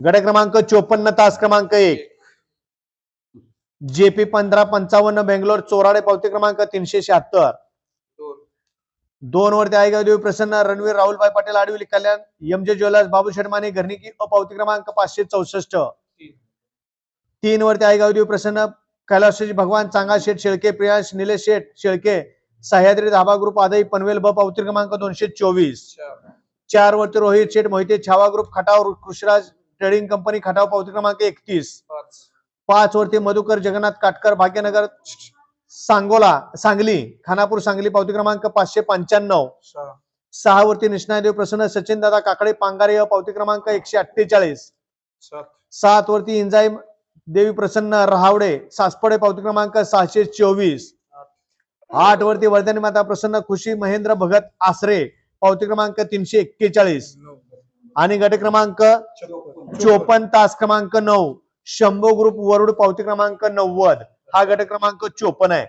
गट क्रमांक चोपन्न तास क्रमांक एक. जेपी पंधरा पंचावन्न बेंगलोर चोराडे पावती क्रमांक तीनशे शहात्तर. दोन. वरती आयगाव देवी प्रसन्न Ranveer Rahulbhai Patel आडविली Kalyan M J jewellers Babu शर्माने घरणिकी अपावती क्रमांक पाचशे चौसष्ट. तीन. वरती आयगाव देवी प्रसन्न कैलासजी भगवान चांगा शेठ शेळके प्रियांश निलेश शेठ शेळके सह्याद्री धाबा ग्रुप आदई पनवेल ब पावती क्रमांक दोनशे चोवीस. चार. चार वरती Rohit Sheth Mohite Chhava group Khatav Krishiraj trading company Khatav पावती क्रमांक एकतीस. पाच. वरती मधुकर जगन्नाथ काटकर भाग्यनगर सांगोला सांगली खानापूर सांगली पावती क्रमांक पाचशे पंच्याण्णव. सहा. वरती निष्णादेव प्रसन्न सचिन दादा काकडे पांगारे पावती क्रमांक एकशे अठ्ठेचाळीस. सात. वरती इंजाई देवी प्रसन्न रहावडे सासपडे पावती क्रमांक सहाशे चोवीस. आठ. वरती वर्धनी माता प्रसन्न खुशी महेंद्र भगत आसरे पावती क्रमांक तीनशे एक्केचाळीस. आणि गट क्रमांक हो. चोपन्न तास क्रमांक नऊ शंभो ग्रुप वरुड पावती क्रमांक नव्वद हा गट क्रमांक चोपन्न आहे.